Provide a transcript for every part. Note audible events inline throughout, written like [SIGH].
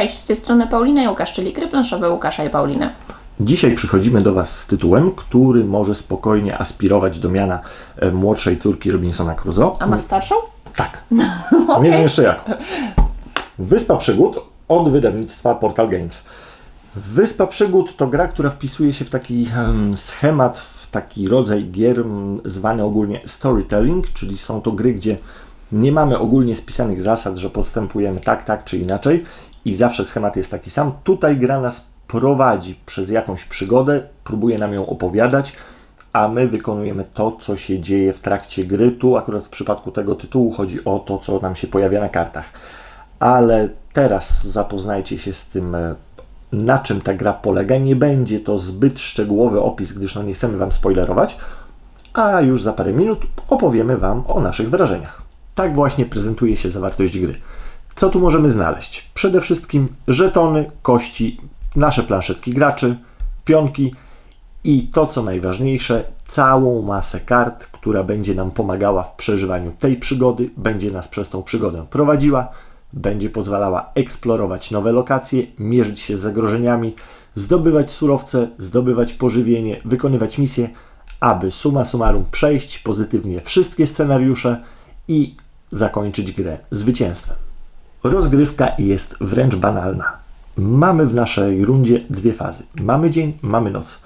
Cześć, z tej strony Paulina Łukasz, czyli gry planszowe Łukasza i Pauliny. Dzisiaj przychodzimy do Was z tytułem, który może spokojnie aspirować do miana e, młodszej córki Robinsona Crusoe. A ma starszą? Tak. [LAUGHS] Nie wiem jeszcze jak. Wyspa Przygód od wydawnictwa Portal Games. Wyspa Przygód to gra, która wpisuje się w taki em, schemat, w taki rodzaj gier zwany ogólnie storytelling, czyli są to gry, gdzie nie mamy ogólnie spisanych zasad, że postępujemy tak, tak czy inaczej i zawsze schemat jest taki sam. Tutaj gra nas prowadzi przez jakąś przygodę, próbuje nam ją opowiadać, a my wykonujemy to, co się dzieje w trakcie gry. Tu akurat w przypadku tego tytułu chodzi o to, co nam się pojawia na kartach. Ale teraz zapoznajcie się z tym, e, na czym ta gra polega. Nie będzie to zbyt szczegółowy opis, gdyż no nie chcemy Wam spoilerować, a już za parę minut opowiemy Wam o naszych wrażeniach. Tak właśnie prezentuje się zawartość gry. Co tu możemy znaleźć? Przede wszystkim żetony, kości, nasze planszetki graczy, pionki i to co najważniejsze, całą masę kart, która będzie nam pomagała w przeżywaniu tej przygody, będzie nas przez tą przygodę prowadziła, będzie pozwalała eksplorować nowe lokacje, mierzyć się z zagrożeniami, zdobywać surowce, zdobywać pożywienie, wykonywać misje, aby summa summarum przejść pozytywnie wszystkie scenariusze i zakończyć grę zwycięstwem. Rozgrywka jest wręcz banalna. Mamy w naszej rundzie dwie fazy. Mamy dzień, mamy noc.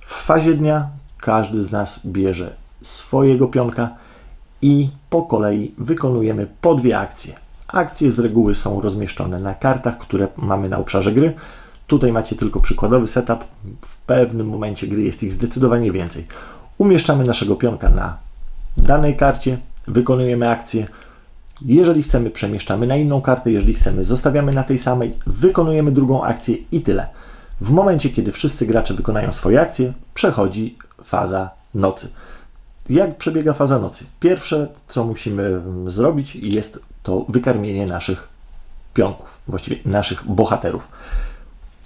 W fazie dnia każdy z nas bierze swojego pionka i po kolei wykonujemy po dwie akcje. Akcje z reguły są rozmieszczone na kartach, które mamy na obszarze gry. Tutaj macie tylko przykładowy setup. W pewnym momencie gry jest ich zdecydowanie więcej. Umieszczamy naszego pionka na danej karcie, wykonujemy akcję. Jeżeli chcemy, przemieszczamy na inną kartę, jeżeli chcemy, zostawiamy na tej samej, wykonujemy drugą akcję i tyle. W momencie, kiedy wszyscy gracze wykonają swoje akcje, przechodzi faza nocy. Jak przebiega faza nocy? Pierwsze, co musimy mm, zrobić, jest to wykarmienie naszych pionków, właściwie naszych bohaterów.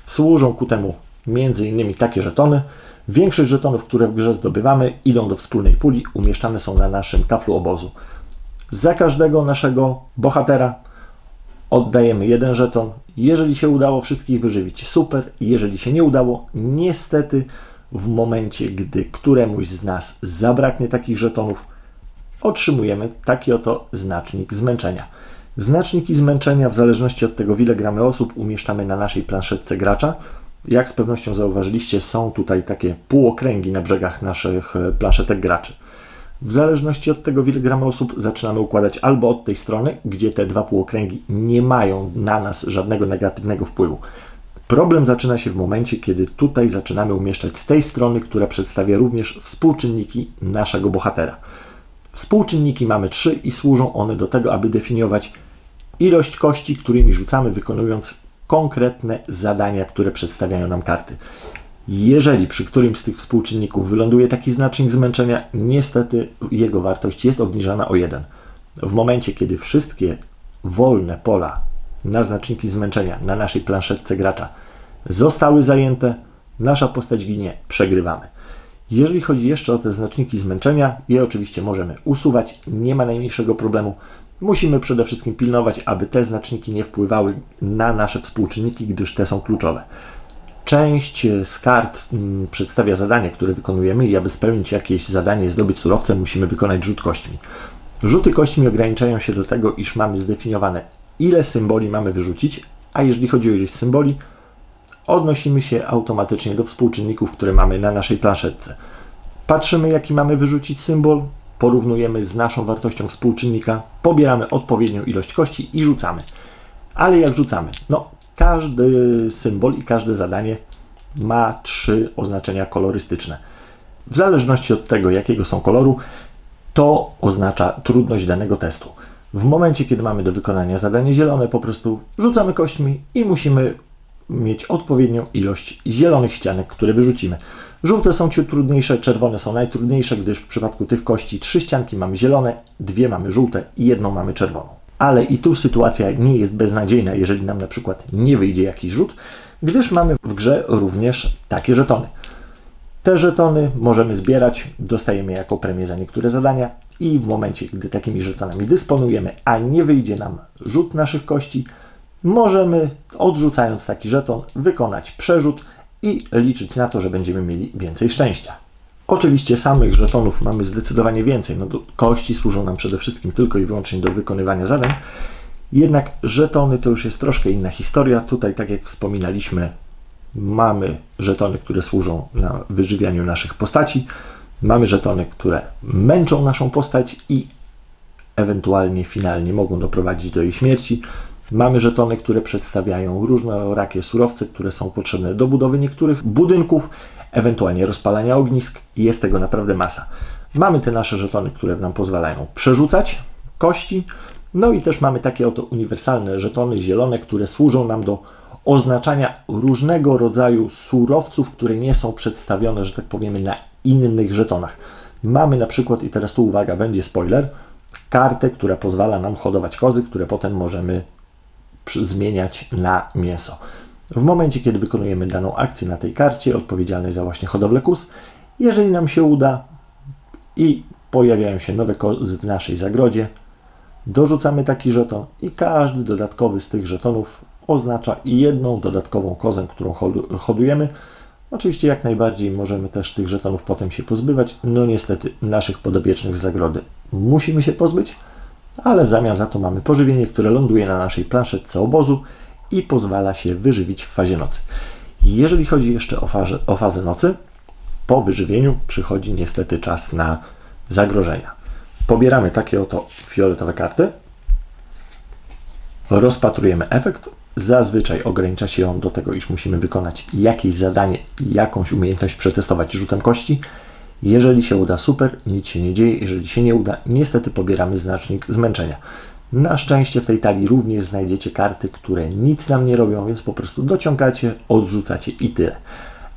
Służą ku temu między innymi takie żetony. Większość żetonów, które w grze zdobywamy, idą do wspólnej puli, umieszczane są na naszym kaflu obozu. Za każdego naszego bohatera oddajemy jeden żeton. Jeżeli się udało wszystkich wyżywić, super. Jeżeli się nie udało, niestety w momencie, gdy któremuś z nas zabraknie takich żetonów, otrzymujemy taki oto znacznik zmęczenia. Znaczniki zmęczenia, w zależności od tego, ile gramy osób, umieszczamy na naszej planszetce gracza. Jak z pewnością zauważyliście, są tutaj takie półokręgi na brzegach naszych e, planszetek graczy. W zależności od tego, w ile gramy osób, zaczynamy układać albo od tej strony, gdzie te dwa półokręgi nie mają na nas żadnego negatywnego wpływu. Problem zaczyna się w momencie, kiedy tutaj zaczynamy umieszczać z tej strony, która przedstawia również współczynniki naszego bohatera. Współczynniki mamy trzy i służą one do tego, aby definiować ilość kości, którymi rzucamy, wykonując konkretne zadania, które przedstawiają nam karty. Jeżeli przy którymś z tych współczynników wyląduje taki znacznik zmęczenia, niestety jego wartość jest obniżana o 1. W momencie, kiedy wszystkie wolne pola na znaczniki zmęczenia na naszej planszetce gracza zostały zajęte, nasza postać ginie, przegrywamy. Jeżeli chodzi jeszcze o te znaczniki zmęczenia, je oczywiście możemy usuwać, nie ma najmniejszego problemu. Musimy przede wszystkim pilnować, aby te znaczniki nie wpływały na nasze współczynniki, gdyż te są kluczowe. Część z kart mm, przedstawia zadanie, które wykonujemy i aby spełnić jakieś zadanie i zdobyć surowce, musimy wykonać rzut kośćmi. Rzuty kośćmi ograniczają się do tego, iż mamy zdefiniowane, ile symboli mamy wyrzucić, a jeżeli chodzi o ilość symboli, odnosimy się automatycznie do współczynników, które mamy na naszej planszetce. Patrzymy, jaki mamy wyrzucić symbol, porównujemy z naszą wartością współczynnika, pobieramy odpowiednią ilość kości i rzucamy. Ale jak rzucamy? No, każdy symbol i każde zadanie ma trzy oznaczenia kolorystyczne. W zależności od tego, jakiego są koloru, to oznacza trudność danego testu. W momencie, kiedy mamy do wykonania zadanie zielone, po prostu rzucamy kośćmi i musimy mieć odpowiednią ilość zielonych ścianek, które wyrzucimy. Żółte są ciut trudniejsze, czerwone są najtrudniejsze, gdyż w przypadku tych kości trzy ścianki mamy zielone, dwie mamy żółte i jedną mamy czerwoną. Ale i tu sytuacja nie jest beznadziejna, jeżeli nam na przykład nie wyjdzie jakiś rzut, gdyż mamy w grze również takie żetony. Te żetony możemy zbierać, dostajemy jako premię za niektóre zadania i w momencie, gdy takimi żetonami dysponujemy, a nie wyjdzie nam rzut naszych kości, możemy odrzucając taki żeton wykonać przerzut i liczyć na to, że będziemy mieli więcej szczęścia. Oczywiście samych żetonów mamy zdecydowanie więcej. No, kości służą nam przede wszystkim tylko i wyłącznie do wykonywania zadań. Jednak żetony to już jest troszkę inna historia. Tutaj, tak jak wspominaliśmy, mamy żetony, które służą na wyżywianiu naszych postaci. Mamy żetony, które męczą naszą postać i ewentualnie finalnie mogą doprowadzić do jej śmierci. Mamy żetony, które przedstawiają różnorakie surowce, które są potrzebne do budowy niektórych budynków, ewentualnie rozpalania ognisk. Jest tego naprawdę masa. Mamy te nasze żetony, które nam pozwalają przerzucać kości. No i też mamy takie oto uniwersalne żetony zielone, które służą nam do oznaczania różnego rodzaju surowców, które nie są przedstawione, że tak powiemy, na innych żetonach. Mamy na przykład, i teraz tu uwaga, będzie spoiler, kartę, która pozwala nam hodować kozy, które potem możemy zmieniać na mięso. W momencie, kiedy wykonujemy daną akcję na tej karcie, odpowiedzialnej za właśnie hodowlę kóz, jeżeli nam się uda i pojawiają się nowe kozy w naszej zagrodzie, dorzucamy taki żeton i każdy dodatkowy z tych żetonów oznacza jedną dodatkową kozę, którą hodu- hodujemy. Oczywiście jak najbardziej możemy też tych żetonów potem się pozbywać. No niestety naszych podobiecznych z zagrody musimy się pozbyć, ale w zamian za to mamy pożywienie, które ląduje na naszej planszetce obozu i pozwala się wyżywić w fazie nocy. Jeżeli chodzi jeszcze o fazę, o fazę nocy, po wyżywieniu przychodzi niestety czas na zagrożenia. Pobieramy takie oto fioletowe karty, rozpatrujemy efekt. Zazwyczaj ogranicza się on do tego, iż musimy wykonać jakieś zadanie, jakąś umiejętność przetestować rzutem kości. Jeżeli się uda, super, nic się nie dzieje. Jeżeli się nie uda, niestety pobieramy znacznik zmęczenia. Na szczęście w tej talii również znajdziecie karty, które nic nam nie robią, więc po prostu dociągacie, odrzucacie i tyle.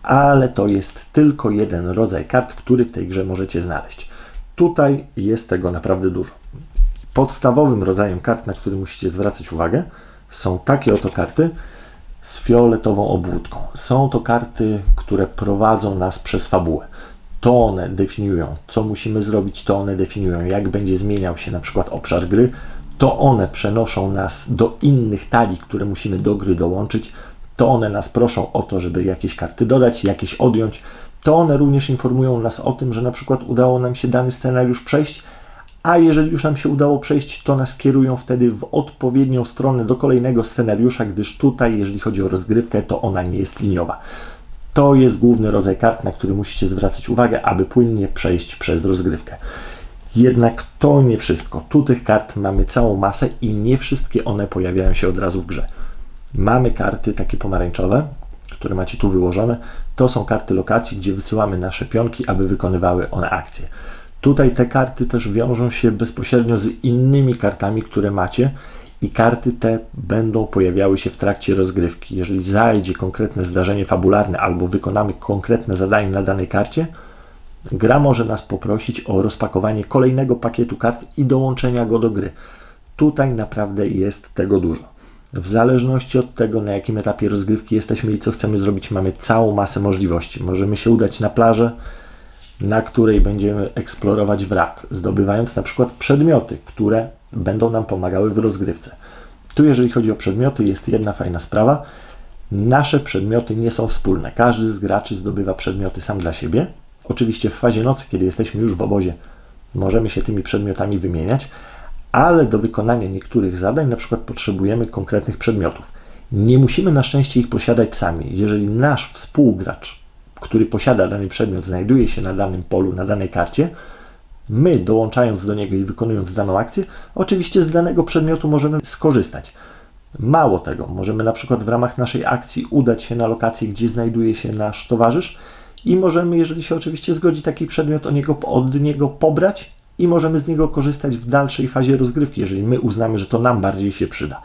Ale to jest tylko jeden rodzaj kart, który w tej grze możecie znaleźć. Tutaj jest tego naprawdę dużo. Podstawowym rodzajem kart, na który musicie zwracać uwagę, są takie oto karty z fioletową obwódką. Są to karty, które prowadzą nas przez fabułę. To one definiują, co musimy zrobić, to one definiują, jak będzie zmieniał się na przykład obszar gry, to one przenoszą nas do innych talii, które musimy do gry dołączyć, to one nas proszą o to, żeby jakieś karty dodać, jakieś odjąć, to one również informują nas o tym, że na przykład udało nam się dany scenariusz przejść, a jeżeli już nam się udało przejść, to nas kierują wtedy w odpowiednią stronę do kolejnego scenariusza, gdyż tutaj, jeżeli chodzi o rozgrywkę, to ona nie jest liniowa. To jest główny rodzaj kart, na który musicie zwracać uwagę, aby płynnie przejść przez rozgrywkę. Jednak to nie wszystko. Tu tych kart mamy całą masę i nie wszystkie one pojawiają się od razu w grze. Mamy karty takie pomarańczowe, które macie tu wyłożone. To są karty lokacji, gdzie wysyłamy nasze pionki, aby wykonywały one akcje. Tutaj te karty też wiążą się bezpośrednio z innymi kartami, które macie i karty te będą pojawiały się w trakcie rozgrywki. Jeżeli zajdzie konkretne zdarzenie fabularne albo wykonamy konkretne zadanie na danej karcie, gra może nas poprosić o rozpakowanie kolejnego pakietu kart i dołączenia go do gry. Tutaj naprawdę jest tego dużo. W zależności od tego, na jakim etapie rozgrywki jesteśmy i co chcemy zrobić, mamy całą masę możliwości. Możemy się udać na plażę, na której będziemy eksplorować wrak, zdobywając na przykład przedmioty, które będą nam pomagały w rozgrywce. Tu, jeżeli chodzi o przedmioty, jest jedna fajna sprawa. Nasze przedmioty nie są wspólne. Każdy z graczy zdobywa przedmioty sam dla siebie. Oczywiście w fazie nocy, kiedy jesteśmy już w obozie, możemy się tymi przedmiotami wymieniać, ale do wykonania niektórych zadań na przykład potrzebujemy konkretnych przedmiotów. Nie musimy na szczęście ich posiadać sami. Jeżeli nasz współgracz, który posiada dany przedmiot, znajduje się na danym polu, na danej karcie, my dołączając do niego i wykonując daną akcję, oczywiście z danego przedmiotu możemy skorzystać. Mało tego, możemy na przykład w ramach naszej akcji udać się na lokację, gdzie znajduje się nasz towarzysz i możemy, jeżeli się oczywiście zgodzi taki przedmiot, od niego pobrać i możemy z niego korzystać w dalszej fazie rozgrywki, jeżeli my uznamy, że to nam bardziej się przyda.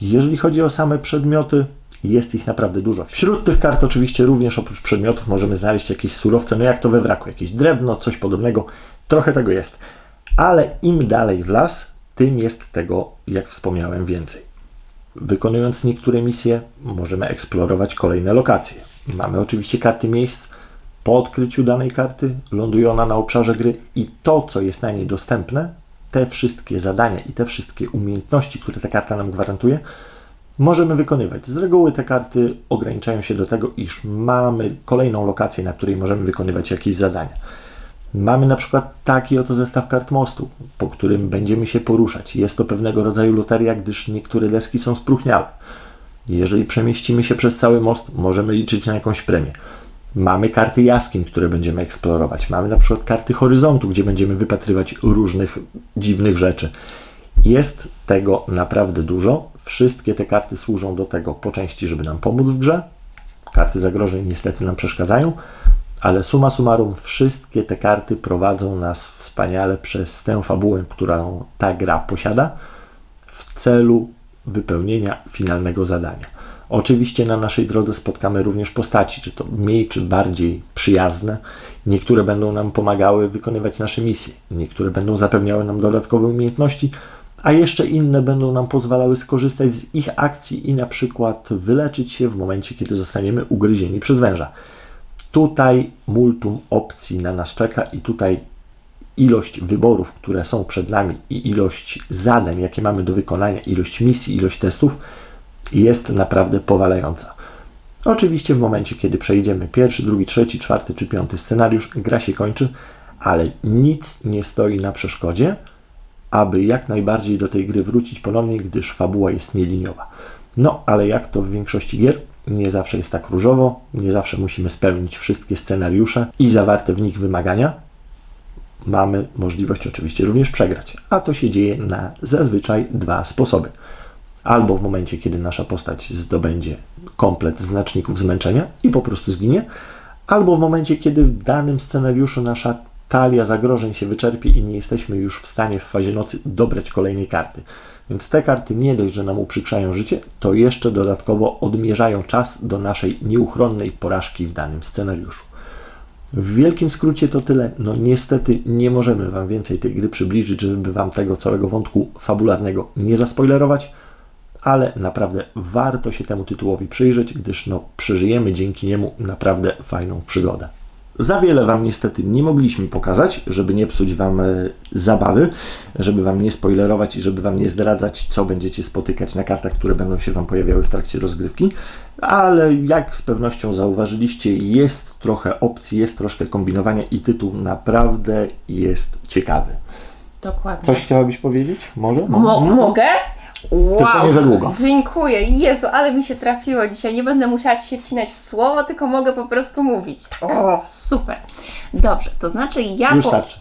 Jeżeli chodzi o same przedmioty, jest ich naprawdę dużo. Wśród tych kart oczywiście również oprócz przedmiotów możemy znaleźć jakieś surowce, no jak to we wraku, jakieś drewno, coś podobnego, trochę tego jest. Ale im dalej w las, tym jest tego, jak wspomniałem, więcej. Wykonując niektóre misje, możemy eksplorować kolejne lokacje. Mamy oczywiście karty miejsc. Po odkryciu danej karty ląduje ona na obszarze gry i to, co jest na niej dostępne, te wszystkie zadania i te wszystkie umiejętności, które ta karta nam gwarantuje, możemy wykonywać. Z reguły te karty ograniczają się do tego, iż mamy kolejną lokację, na której możemy wykonywać jakieś zadania. Mamy na przykład taki oto zestaw kart mostu, po którym będziemy się poruszać. Jest to pewnego rodzaju loteria, gdyż niektóre deski są spróchniałe. Jeżeli przemieścimy się przez cały most, możemy liczyć na jakąś premię. Mamy karty jaskiń, które będziemy eksplorować. Mamy na przykład karty horyzontu, gdzie będziemy wypatrywać różnych dziwnych rzeczy. Jest tego naprawdę dużo. Wszystkie te karty służą do tego po części, żeby nam pomóc w grze. Karty zagrożeń niestety nam przeszkadzają, ale summa summarum, wszystkie te karty prowadzą nas wspaniale przez tę fabułę, którą ta gra posiada, w celu wypełnienia finalnego zadania. Oczywiście na naszej drodze spotkamy również postaci, czy to mniej, czy bardziej przyjazne. Niektóre będą nam pomagały wykonywać nasze misje, niektóre będą zapewniały nam dodatkowe umiejętności, a jeszcze inne będą nam pozwalały skorzystać z ich akcji i na przykład wyleczyć się w momencie, kiedy zostaniemy ugryzieni przez węża. Tutaj multum opcji na nas czeka i tutaj ilość wyborów, które są przed nami i ilość zadań, jakie mamy do wykonania, ilość misji, ilość testów jest naprawdę powalająca. Oczywiście w momencie, kiedy przejdziemy pierwszy, drugi, trzeci, czwarty czy piąty scenariusz, gra się kończy, ale nic nie stoi na przeszkodzie, aby jak najbardziej do tej gry wrócić ponownie, gdyż fabuła jest nieliniowa. No, ale jak to w większości gier, nie zawsze jest tak różowo, nie zawsze musimy spełnić wszystkie scenariusze i zawarte w nich wymagania. Mamy możliwość oczywiście również przegrać, a to się dzieje na zazwyczaj dwa sposoby. Albo w momencie, kiedy nasza postać zdobędzie komplet znaczników zmęczenia i po prostu zginie, albo w momencie, kiedy w danym scenariuszu nasza talia zagrożeń się wyczerpie i nie jesteśmy już w stanie w fazie nocy dobrać kolejnej karty. Więc te karty nie dość, że nam uprzykrzają życie, to jeszcze dodatkowo odmierzają czas do naszej nieuchronnej porażki w danym scenariuszu. W wielkim skrócie to tyle. No niestety nie możemy Wam więcej tej gry przybliżyć, żeby Wam tego całego wątku fabularnego nie zaspoilerować, ale naprawdę warto się temu tytułowi przyjrzeć, gdyż no, przeżyjemy dzięki niemu naprawdę fajną przygodę. Za wiele Wam niestety nie mogliśmy pokazać, żeby nie psuć Wam e, zabawy, żeby Wam nie spoilerować i żeby Wam nie zdradzać, co będziecie spotykać na kartach, które będą się Wam pojawiały w trakcie rozgrywki, ale jak z pewnością zauważyliście, jest trochę opcji, jest troszkę kombinowania i tytuł naprawdę jest ciekawy. Dokładnie. Coś chciałabyś powiedzieć? Może? Mo- mogę? Wow. Tylko nie za długo. Dziękuję. Jezu, ale mi się trafiło dzisiaj. Nie będę musiała ci się wcinać w słowo, tylko mogę po prostu mówić. O, super. Dobrze, to znaczy ja. Już po- starczy.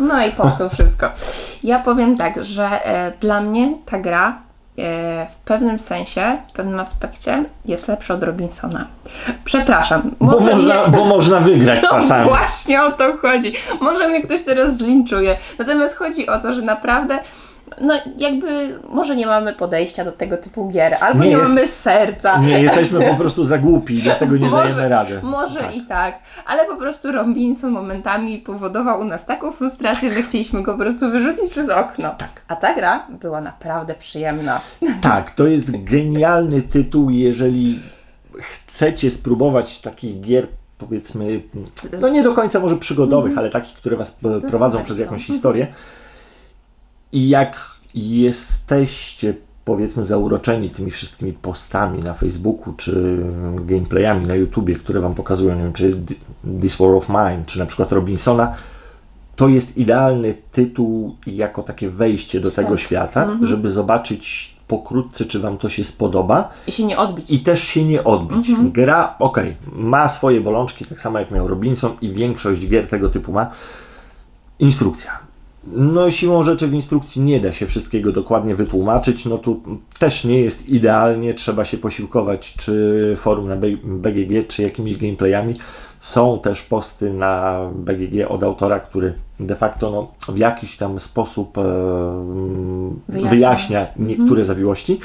No i popsuł [LAUGHS] wszystko. Ja powiem tak, że e, dla mnie ta gra e, w pewnym sensie, w pewnym aspekcie jest lepsza od Robinsona. Przepraszam. Bo można, mnie- bo można wygrać [LAUGHS] no czasami. właśnie o to chodzi. Może mnie ktoś teraz zlinczuje. Natomiast chodzi o to, że naprawdę, no jakby, może nie mamy podejścia do tego typu gier, albo Nie nie, jest- mamy serca. Nie, jesteśmy po prostu za głupi, [LAUGHS] dlatego nie Może- dajemy rady. Może Tak. i tak, ale po prostu Robinson momentami powodował u nas taką frustrację, że chcieliśmy go po prostu wyrzucić przez okno. Tak. A ta gra była naprawdę przyjemna. [LAUGHS] Tak, to jest genialny tytuł, jeżeli chcecie spróbować takich gier, powiedzmy, no nie do końca może przygodowych, ale takich, które Was prowadzą przez takiego. jakąś historię. I jak jesteście, powiedzmy, zauroczeni tymi wszystkimi postami na Facebooku, czy gameplayami na YouTubie, które Wam pokazują, nie wiem, czy This War of Mine, czy na przykład Robinsona, to jest idealny tytuł jako takie wejście do Wstęp. tego świata, Mhm. żeby zobaczyć pokrótce, czy Wam to się spodoba I się nie odbić. i też się nie odbić. Mhm. Gra, okej, ma swoje bolączki, tak samo jak miał Robinson i większość gier tego typu ma. Instrukcja. No siłą rzeczy w instrukcji nie da się wszystkiego dokładnie wytłumaczyć, no tu też nie jest idealnie, trzeba się posiłkować czy forum na BGG, czy jakimiś gameplayami. Są też posty na BGG od autora, który de facto no, w jakiś tam sposób e, Wyjaśnia. wyjaśnia niektóre zawiłości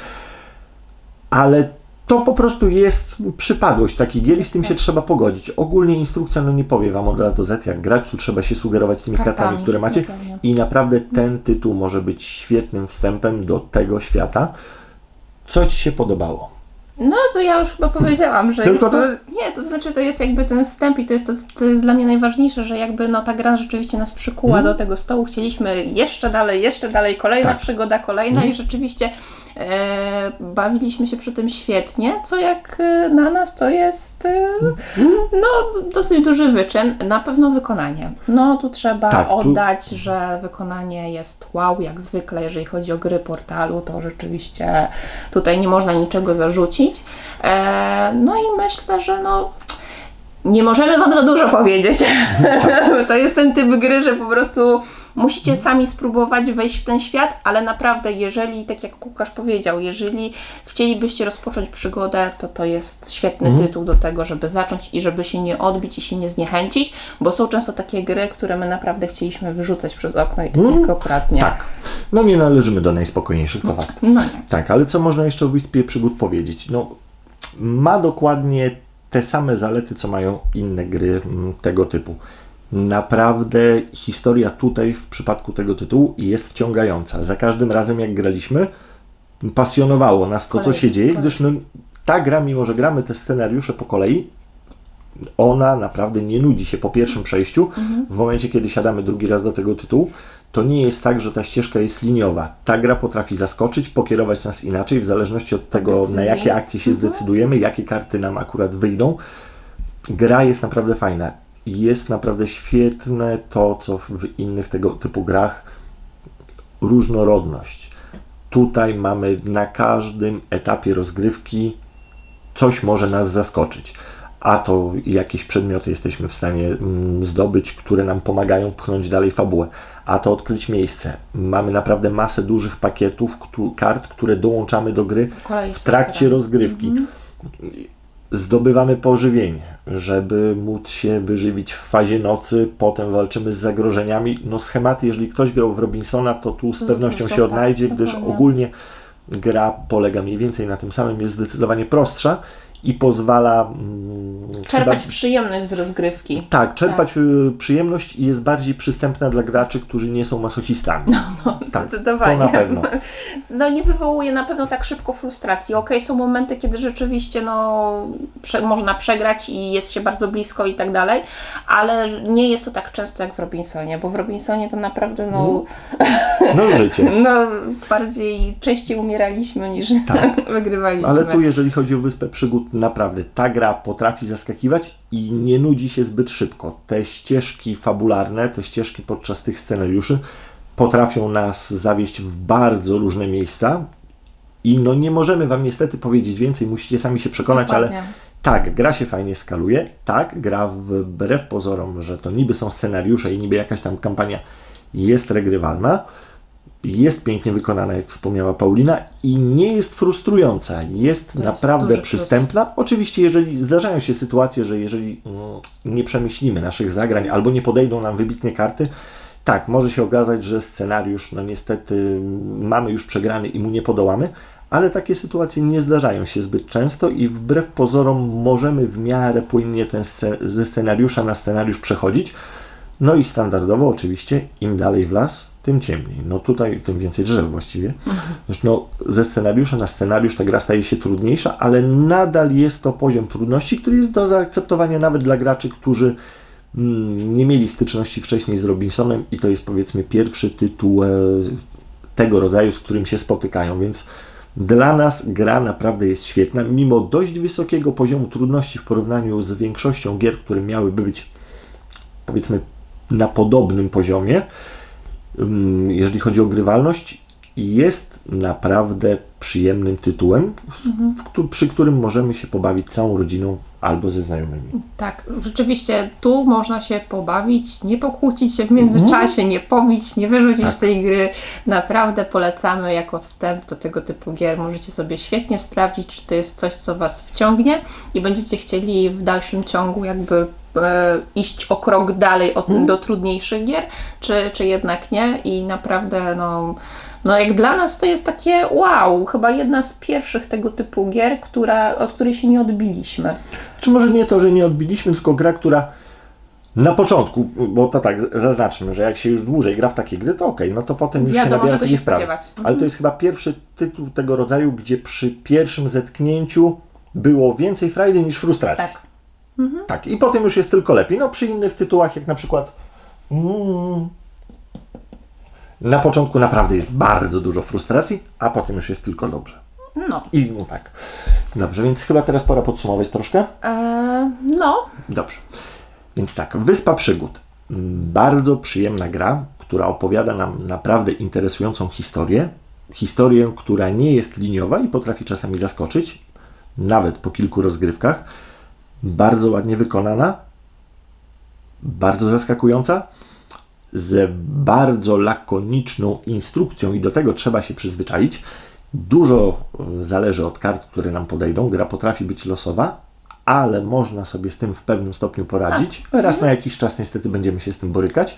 ale to po prostu jest przypadłość takich gier i z tym się trzeba pogodzić. Ogólnie instrukcja no nie powie Wam od A do Z jak grać, tu trzeba się sugerować tymi kartami, Kartami, które macie dokładnie. i naprawdę ten tytuł może być świetnym wstępem do tego świata. Co Ci się podobało? No to ja już chyba powiedziałam, że Tylko jest, to, nie, to znaczy to jest jakby ten wstęp i to jest to, co jest dla mnie najważniejsze, że jakby no ta gra rzeczywiście nas przykuła Mhm. do tego stołu, chcieliśmy jeszcze dalej, jeszcze dalej, kolejna Tak. przygoda, kolejna Mhm. i rzeczywiście e, bawiliśmy się przy tym świetnie, co jak e, na nas to jest e, Mhm. no dosyć duży wyczyn, na pewno wykonanie. No tu trzeba Tak, tu- oddać, że wykonanie jest wow, jak zwykle, jeżeli chodzi o gry portalu, to rzeczywiście tutaj nie można niczego zarzucić. E, no i myślę, że no nie możemy Wam za dużo powiedzieć. [LAUGHS] to jest ten typ gry, że po prostu musicie sami spróbować wejść w ten świat, ale naprawdę, jeżeli, tak jak Łukasz powiedział, jeżeli chcielibyście rozpocząć przygodę, to to jest świetny Mhm. tytuł do tego, żeby zacząć i żeby się nie odbić i się nie zniechęcić, bo są często takie gry, które my naprawdę chcieliśmy wyrzucać przez okno i to Mhm. kilkakrotnie. Tak. No nie należymy do najspokojniejszych, to fakt. No nie. Tak, ale co można jeszcze o Wyspie Przygód powiedzieć? No, ma dokładnie te same zalety, co mają inne gry mm, tego typu. Naprawdę historia tutaj w przypadku tego tytułu jest wciągająca. Za każdym razem jak graliśmy, pasjonowało nas to, co się dzieje, gdyż no, ta gra, mimo że gramy te scenariusze po kolei, ona naprawdę nie nudzi się po pierwszym przejściu. W momencie, kiedy siadamy drugi raz do tego tytułu, to nie jest tak, że ta ścieżka jest liniowa. Ta gra potrafi zaskoczyć, pokierować nas inaczej, w zależności od tego, na Decyzji. jakie akcje się zdecydujemy, jakie karty nam akurat wyjdą. Gra jest naprawdę fajna. Jest naprawdę świetne to, co w innych tego typu grach różnorodność. Tutaj mamy na każdym etapie rozgrywki coś może nas zaskoczyć. A to jakieś przedmioty jesteśmy w stanie mm, zdobyć, które nam pomagają pchnąć dalej fabułę. A to odkryć miejsce. Mamy naprawdę masę dużych pakietów kart, które dołączamy do gry w trakcie rozgrywki. Zdobywamy pożywienie, żeby móc się wyżywić w fazie nocy, potem walczymy z zagrożeniami. No schematy, jeżeli ktoś grał w Robinsona, to tu z pewnością się tak, odnajdzie, gdyż ogólnie gra polega mniej więcej na tym samym, jest zdecydowanie prostsza i pozwala mm, Czerpać chyba- przyjemność z rozgrywki. tak, czerpać y, przyjemność i jest bardziej przystępna dla graczy, którzy nie są masochistami. No, tak, zdecydowanie. to na pewno. No nie wywołuje na pewno tak szybko frustracji. Okej, są momenty, kiedy rzeczywiście no, prze, można przegrać i jest się bardzo blisko i tak dalej, ale nie jest to tak często jak w Robinsonie, bo w Robinsonie to naprawdę no, [LAUGHS] No życie. no bardziej częściej umieraliśmy niż Tak. [LAUGHS] wygrywaliśmy. Ale tu, jeżeli chodzi o Wyspę Przygód, naprawdę ta gra potrafi zaskakiwać i nie nudzi się zbyt szybko. Te ścieżki fabularne, te ścieżki podczas tych scenariuszy potrafią nas zawieść w bardzo różne miejsca. I no nie możemy Wam niestety powiedzieć więcej, musicie sami się przekonać, ale Dokładnie. tak, gra się fajnie skaluje, tak, gra wbrew pozorom, że to niby są scenariusze i niby jakaś tam kampania jest regrywalna, jest pięknie wykonana, jak wspomniała Paulina, i nie jest frustrująca. Jest, To naprawdę przystępna. Oczywiście, jeżeli zdarzają się sytuacje, że jeżeli mm, nie przemyślimy naszych zagrań albo nie podejdą nam wybitnie karty, tak, może się okazać, że scenariusz, no niestety, mamy już przegrany i mu nie podołamy, ale takie sytuacje nie zdarzają się zbyt często i wbrew pozorom możemy w miarę płynnie ten sce- ze scenariusza na scenariusz przechodzić. No i standardowo oczywiście, im dalej w las, tym ciemniej. No tutaj tym więcej drzew właściwie. No, ze scenariusza na scenariusz ta gra staje się trudniejsza, ale nadal jest to poziom trudności, który jest do zaakceptowania nawet dla graczy, którzy mm, nie mieli styczności wcześniej z Robinsonem i to jest powiedzmy pierwszy tytuł e, tego rodzaju, z którym się spotykają, więc dla nas gra naprawdę jest świetna, mimo dość wysokiego poziomu trudności w porównaniu z większością gier, które miałyby być powiedzmy na podobnym poziomie, ym, jeżeli chodzi o grywalność, jest naprawdę przyjemnym tytułem, w, któ- przy którym możemy się pobawić całą rodziną albo ze znajomymi. Tak, rzeczywiście tu można się pobawić, nie pokłócić się w międzyczasie, nie pobić, nie wyrzucić Tak. tej gry. Naprawdę polecamy jako wstęp do tego typu gier. Możecie sobie świetnie sprawdzić, czy to jest coś, co Was wciągnie i będziecie chcieli w dalszym ciągu jakby iść o krok dalej od, do trudniejszych gier, czy, czy jednak nie. I naprawdę no, no jak dla nas to jest takie wow, chyba jedna z pierwszych tego typu gier, która, od której się nie odbiliśmy. Czy może nie to, że nie odbiliśmy, tylko gra, która na początku, bo to tak, zaznaczmy, że jak się już dłużej gra w takie gry, to okej, no to potem już się Wiadomo, nabiera czego takiej się sprawy. Ale to jest chyba pierwszy tytuł tego rodzaju, gdzie przy pierwszym zetknięciu było więcej frajdy niż frustracji. Tak. Tak, i potem już jest tylko lepiej. No przy innych tytułach, jak na przykład mm, na początku naprawdę jest bardzo dużo frustracji, a potem już jest tylko dobrze. No. I no tak. Dobrze, więc chyba teraz pora podsumować troszkę. E, no, Dobrze. Więc tak, Wyspa Przygód. Bardzo przyjemna gra, która opowiada nam naprawdę interesującą historię. Historię, która nie jest liniowa i potrafi czasami zaskoczyć, nawet po kilku rozgrywkach. Bardzo ładnie wykonana, bardzo zaskakująca, z bardzo lakoniczną instrukcją i do tego trzeba się przyzwyczaić. Dużo y, zależy od kart, które nam podejdą. Gra potrafi być losowa, ale można sobie z tym w pewnym stopniu poradzić. Raz na jakiś czas niestety będziemy się z tym borykać.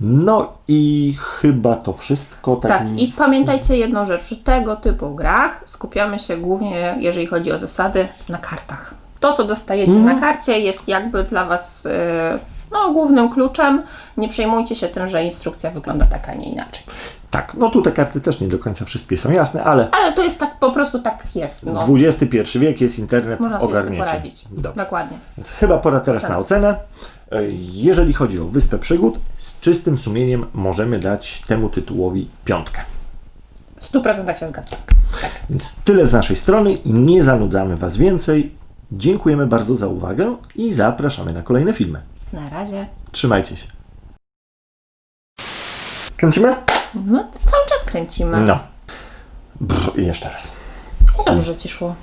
No i chyba to wszystko. Tak, tak. I pamiętajcie jedną rzecz. Przy tego typu grach skupiamy się głównie, jeżeli chodzi o zasady, na kartach. To, co dostajecie Mhm. na karcie, jest jakby dla Was e, no, głównym kluczem. Nie przejmujcie się tym, że instrukcja wygląda tak, a nie inaczej. tak, no tu te karty też nie do końca wszystkie są jasne, ale Ale to jest tak, po prostu tak jest. No. XXI wiek jest internet, Można sobie ogarniecie. poradzić. Dobrze. Dokładnie. Więc chyba pora teraz Tak. na ocenę. E, Jeżeli chodzi o Wyspę Przygód, z czystym sumieniem możemy dać temu tytułowi piątkę. W 100% się zgadzam. Tak. Więc tyle z naszej strony. Nie zanudzamy Was więcej. Dziękujemy bardzo za uwagę i zapraszamy na kolejne filmy. Na razie. Trzymajcie się. Kręcimy? No, cały czas kręcimy. No. Brr, I jeszcze raz. I dobrze Ci szło.